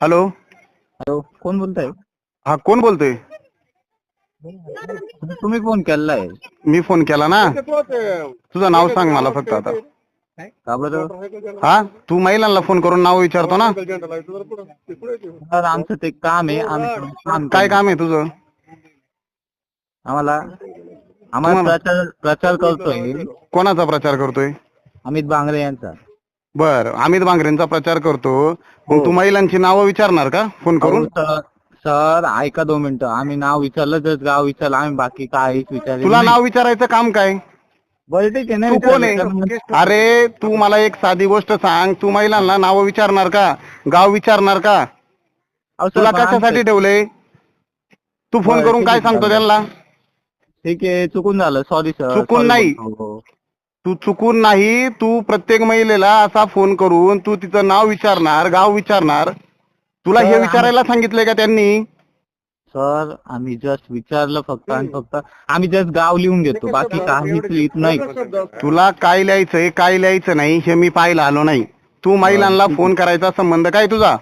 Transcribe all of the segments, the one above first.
Hello. Hello कोण बोलताय? हा कोण बोलतोय? तुम्ही फोन केलाय. मी फोन केला ना? तुझं नाव सांग मला फक्त आता. का बरं? हा तू महिलांना फोन करून नाव विचारतो ना? सर आमचं ते काम आहे आम्ही काम काय काम आहे तुझं? आम्हाला आम्हाला प्रचार प्रचार करतोय. कोणाचा प्रचार करतोय? अमित बांगरे यांचा. बर अमित बांगरेंचा प्रचार करतो. मग हो. तू महिलांची नावं विचारणार का? फोन करून? सर सर ऐका दोन मिनिटं. आम्ही नाव विचारलं तर गाव विचारलं. आम्ही बाकी काहीच विचारलं तुला नाव विचारायचं काम काय? बरं ठीक आहे नाही तू कोण आहे? अरे तू मला एक साधी गोष्ट सांग. तू महिलांना नावं विचारणार का? गाव विचारणार का? तुला कशासाठी ठेवलंय? तू फोन बरं, करून ठीक काय आहे, सांगतो चालेल. त्यांना? ठीक आहे चुकून झालं. सॉरी सर चुकून नाही. तू चुकून नाही तू प्रत्येक महिलेला असा फोन करून तू तिचं नाव विचारणार गाव विचारणार. तुला हे विचारायला सांगितलंय का त्यांनी? सर आम्ही जस्ट विचारलं फक्त आणि फक्त आम्ही जस्ट गाव लिहून घेतो बाकी काहीच लिहित नाही. तुला काय लिहायचंय काय लिहायचं नाही हे मी पाहायला आलो नाही. तू महिलांना फोन करायचा संबंध काय तुझा?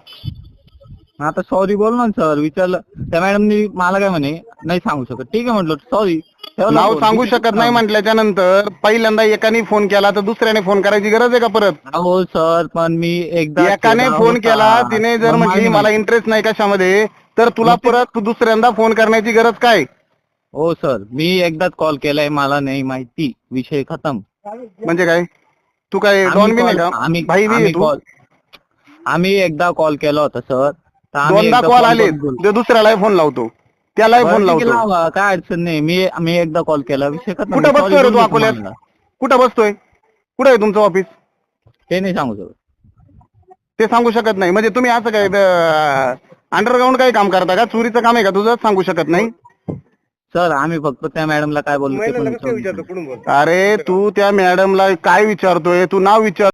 आता सॉरी बोल ना सर विचारलं. त्या मॅडमनी मला काय म्हणे नाही सांगू शकत. ठीक आहे म्हटलं सॉरी नाव सांगू शकत नाही म्हटल्याच्या नंतर पहिल्यांदा एकाने फोन केला तर दुसऱ्याने फोन करायची गरज आहे का परत? हो सर पण मी एकदा एकाने केला फोन. केला तिने जर म्हटली मला इंटरेस्ट नाही कशामध्ये तर तुला परत दुसऱ्यांदा फोन करण्याची गरज काय? हो सर मी एकदाच कॉल केलाय मला नाही माहिती विषय खतम. म्हणजे काय? तू काय डॉन बी नाही का? आम्ही भाई बी आहे आम्ही एकदा कॉल केला होता सर. दोनदा कॉल आले दुसऱ्याला फोन लावतो. त्यालाही फोन लावतो. लावा, काय अडचण नाही. मी मी एकदा कॉल केला. विषय खतम कुठं बसतोय रे तू अकोल्यात. कुठं बसतोय? कुठं आहे तुमचं ऑफिस ते नाही सांगू शकत. ते सांगू शकत नाही. म्हणजे तुम्ही असं काय अंडरग्राऊंड काय काम करता का? चोरीचं काम आहे का तुझं? सांगू शकत नाही? सर आम्ही फक्त त्या मॅडमला काय बोललो ते पण विचारू. अरे तू त्या मॅडमला काय विचारतोय? तू नाव विचार